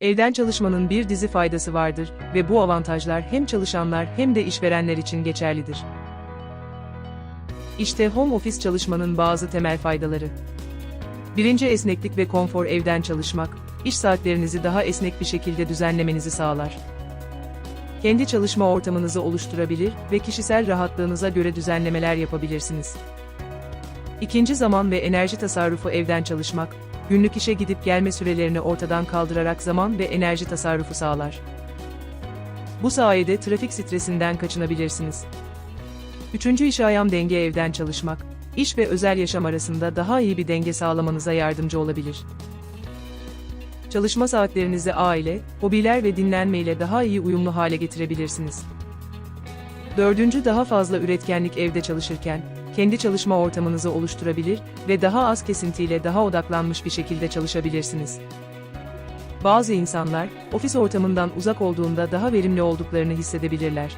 Evden çalışmanın bir dizi faydası vardır ve bu avantajlar hem çalışanlar hem de işverenler için geçerlidir. İşte home office çalışmanın bazı temel faydaları. Birinci esneklik ve konfor evden çalışmak, iş saatlerinizi daha esnek bir şekilde düzenlemenizi sağlar. Kendi çalışma ortamınızı oluşturabilir ve kişisel rahatlığınıza göre düzenlemeler yapabilirsiniz. İkinci zaman ve enerji tasarrufu evden çalışmak, günlük işe gidip gelme sürelerini ortadan kaldırarak zaman ve enerji tasarrufu sağlar. Bu sayede trafik stresinden kaçınabilirsiniz. Üçüncü iş ayağım denge evden çalışmak, iş ve özel yaşam arasında daha iyi bir denge sağlamanıza yardımcı olabilir. Çalışma saatlerinizi aile, hobiler ve dinlenme ile daha iyi uyumlu hale getirebilirsiniz. Dördüncü daha fazla üretkenlik evde çalışırken, kendi çalışma ortamınızı oluşturabilir ve daha az kesintiyle daha odaklanmış bir şekilde çalışabilirsiniz. Bazı insanlar, ofis ortamından uzak olduğunda daha verimli olduklarını hissedebilirler.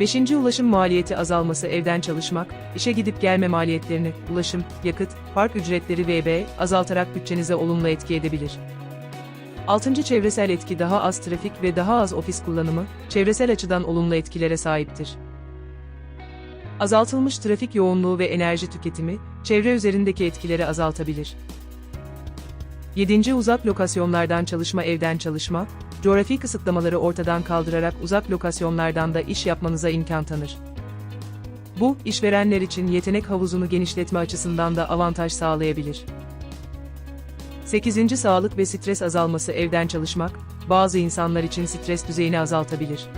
Beşinci ulaşım maliyeti azalması evden çalışmak, işe gidip gelme maliyetlerini, ulaşım, yakıt, park ücretleri vb. azaltarak bütçenize olumlu etki edebilir. Altıncı çevresel etki daha az trafik ve daha az ofis kullanımı, çevresel açıdan olumlu etkilere sahiptir. Azaltılmış trafik yoğunluğu ve enerji tüketimi, çevre üzerindeki etkileri azaltabilir. 7. Uzak lokasyonlardan çalışma evden çalışma, coğrafi kısıtlamaları ortadan kaldırarak uzak lokasyonlardan da iş yapmanıza imkan tanır. Bu, işverenler için yetenek havuzunu genişletme açısından da avantaj sağlayabilir. 8. Sağlık ve stres azalması evden çalışmak, bazı insanlar için stres düzeyini azaltabilir.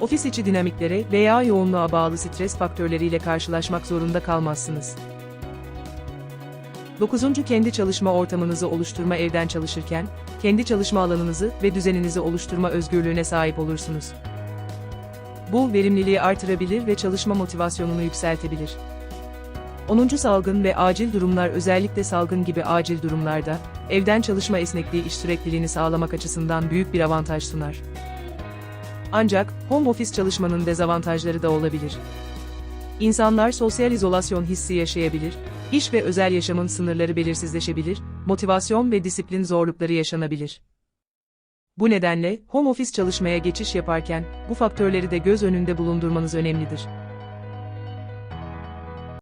Ofis içi dinamiklere veya yoğunluğa bağlı stres faktörleriyle karşılaşmak zorunda kalmazsınız. 9. Kendi çalışma ortamınızı oluşturma evden çalışırken, kendi çalışma alanınızı ve düzeninizi oluşturma özgürlüğüne sahip olursunuz. Bu, verimliliği artırabilir ve çalışma motivasyonunu yükseltebilir. 10. Salgın ve acil durumlar özellikle salgın gibi acil durumlarda, evden çalışma esnekliği iş sürekliliğini sağlamak açısından büyük bir avantaj sunar. Ancak, home office çalışmanın dezavantajları da olabilir. İnsanlar sosyal izolasyon hissi yaşayabilir, iş ve özel yaşamın sınırları belirsizleşebilir, motivasyon ve disiplin zorlukları yaşanabilir. Bu nedenle, home office çalışmaya geçiş yaparken, bu faktörleri de göz önünde bulundurmanız önemlidir.